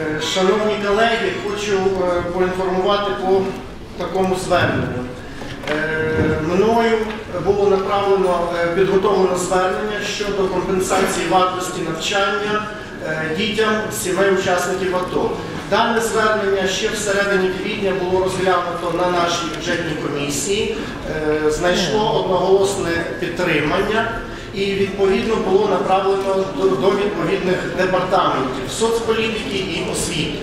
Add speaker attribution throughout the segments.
Speaker 1: Е, Шановні колеги, хочу е, поінформувати по такому зверненню. Е, Мною було направлено підготовлено звернення щодо компенсації вартості навчання дітям сімей учасників АТО. Дане звернення ще всередині квітня було розглянуто на нашій бюджетній комісії, знайшло одноголосне підтримання і відповідно було направлено до, відповідних департаментів соцполітики і освіти.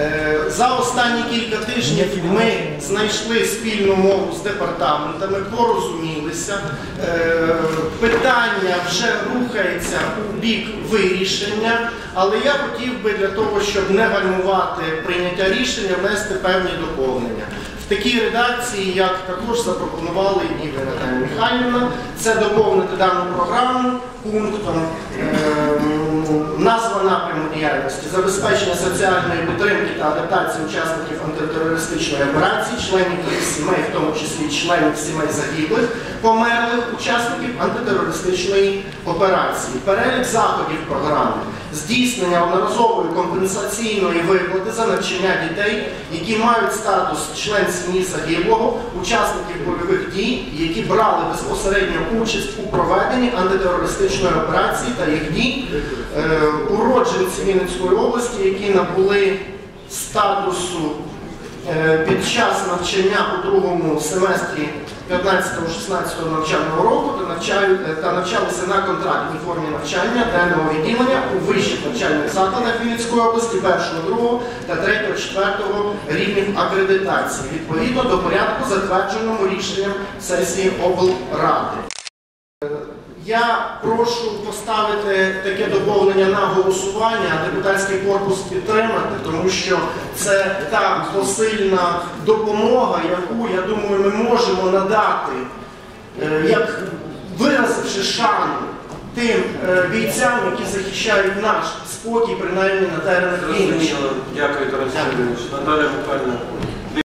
Speaker 1: Е, За останні кілька тижнів ми знайшли спільну мову з департаментами, порозумілися. Е, Питання вже рухається у бік вирішення, але я хотів би для того, щоб не гальмувати прийняття рішення, внести певні доповнення. В такій редакції, як також запропонувала і Наталія Михайлівна, це доповнити дану програму пунктом ем, назва напряму діяльності. Забезпечення соціальної підтримки та адаптації учасників антитерористичної операції, членів їх сімей, в тому числі членів сімей загиблих, померлих учасників антитерористичної операції, перелік заходів програми, здійснення одноразової компенсаційної виплати за навчання дітей, які мають статус член сім'ї загиблого, учасників бойових дій, які брали безпосередньо участь у проведенні антитерористичної операції та їх дій, е, уродженці Вінницької області, які набули статусу під час навчання у другому семестрі 15-16 навчального року та, навчають, е, та навчалися на контрактній формі навчання денного відділення у вищих навчальних закладах Вінницької області 1, 2 та 3, 4 рівнів акредитації відповідно до порядку, затвердженому рішенням сесії облради. Я прошу поставити таке доповнення на голосування, а депутатський корпус підтримати, тому що це та посильна допомога, яку, я думаю, ми можемо надати, е, як виразивши шану тим е, бійцям, які захищають наш спокій, принаймні на теренах Вінниччини.
Speaker 2: Дякую, Тарас Сергійович. Наталя Михайлівна.